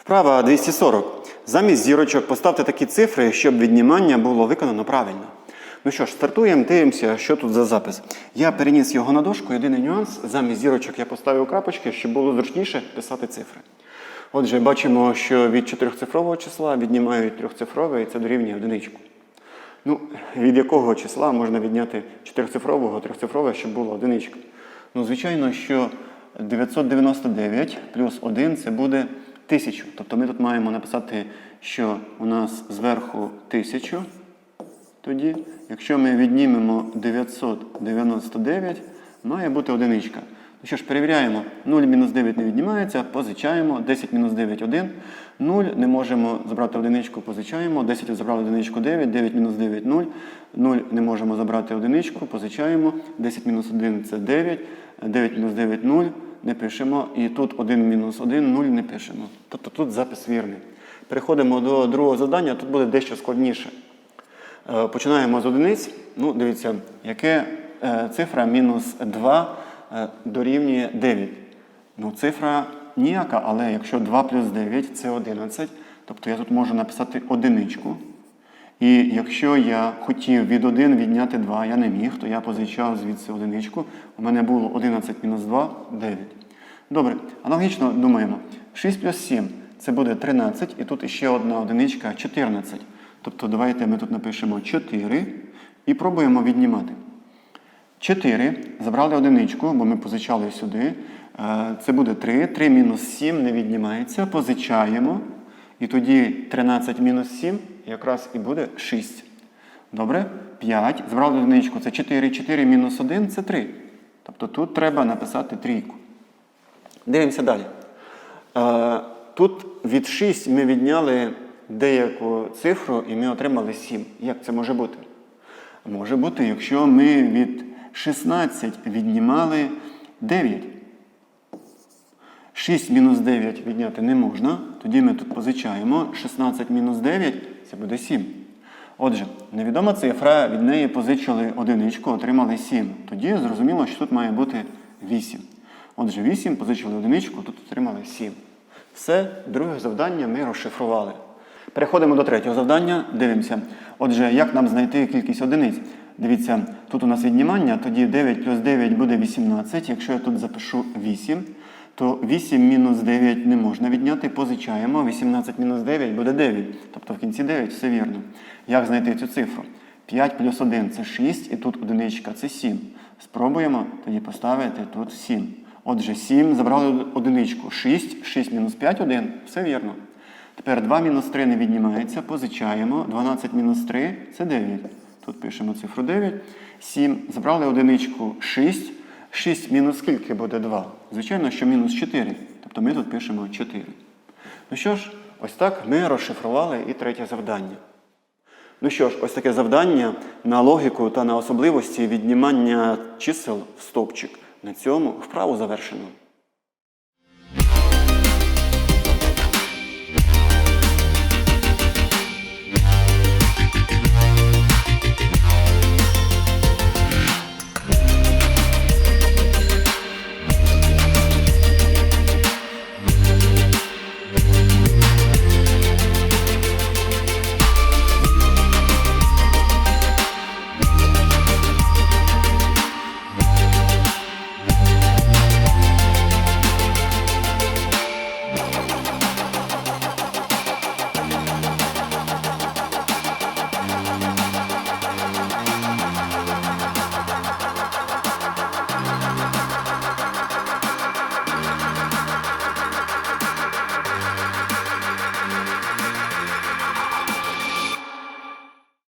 Вправа 240. Замість зірочок поставте такі цифри, щоб віднімання було виконано правильно. Ну що ж, стартуємо, дивимося, що тут за запис. Я переніс його на дошку. Єдиний нюанс. Замість зірочок я поставив крапочки, щоб було зручніше писати цифри. Отже, бачимо, що від чотирьохцифрового числа віднімають трьохцифрове, і це дорівнює одиничку. Ну, від якого числа можна відняти чотирьохцифрового, трьохцифрове, щоб було одиничка? Ну, звичайно, що 999 плюс 1 це буде 1000. Тобто ми тут маємо написати, що у нас зверху 1000. Тоді, якщо ми віднімемо 999, має бути одиничка. Ну що ж, перевіряємо. 0 мінус 9 не віднімається, позичаємо. 10 мінус 9 1. 0 не можемо забрати одиничку, позичаємо. 10 забрали одиничку 9, 9 мінус 9 0. 0 не можемо забрати одиничку, позичаємо. 10 мінус 1 це 9. 9 мінус 9 0. Не пишемо. І тут 1 мінус 1 0 не пишемо. Тобто тут запис вірний. Переходимо до другого завдання, тут буде дещо складніше. Е, Починаємо з одиниць. Ну, дивіться, яке е, цифра мінус 2 е, дорівнює 9. Ну, цифра ніяка, але якщо 2 плюс 9 це 11, тобто я тут можу написати одиничку. І якщо я хотів від 1 відняти 2, я не міг, то я позичав звідси одиничку. У мене було 11 мінус 2 9. Добре, аналогічно думаємо. 6 плюс 7 це буде 13, і тут ще одна одиничка 14. Тобто давайте ми тут напишемо 4 і пробуємо віднімати. 4. Забрали одиничку, бо ми позичали сюди. Е, Це буде 3. 3 мінус 7 не віднімається. Позичаємо. І тоді 13 мінус 7 якраз і буде 6. Добре? 5. Забрали одиничку. Це 4. 4 мінус 1 це 3. Тобто тут треба написати трійку. Дивимося далі. Е, Тут від 6 ми відняли деяку цифру і ми отримали 7. Як це може бути? Може бути, якщо ми від 16 віднімали 9. 6 мінус 9 відняти не можна. Тоді ми тут позичаємо. 16 мінус 9 це буде 7. Отже, невідома цифра, від неї позичили одиничку, отримали 7. Тоді зрозуміло, що тут має бути 8. Отже, 8 позичили одиничку, тут отримали 7. Все, друге завдання ми розшифрували. Переходимо до третього завдання, дивимося. Отже, як нам знайти кількість одиниць? Дивіться, тут у нас віднімання, тоді 9 плюс 9 буде 18. Якщо я тут запишу 8, то 8 мінус 9 не можна відняти, позичаємо. 18 мінус 9 буде 9. Тобто в кінці 9 все вірно. Як знайти цю цифру? 5 плюс 1 це 6, і тут одиничка це 7. Спробуємо тоді поставити тут 7. Отже, 7 забрали одиничку. 6, 6 мінус 5 1. Все вірно. Тепер 2 мінус 3 не віднімається, позичаємо. 12 мінус 3 це 9. Тут пишемо цифру 9. 7. Забрали одиничку 6. 6 мінус скільки буде 2? Звичайно, що мінус 4. Тобто ми тут пишемо 4. Ну що ж, ось так ми розшифрували і третє завдання. Ну що ж, ось таке завдання на логіку та на особливості віднімання чисел в стопчик. На цьому вправу завершено.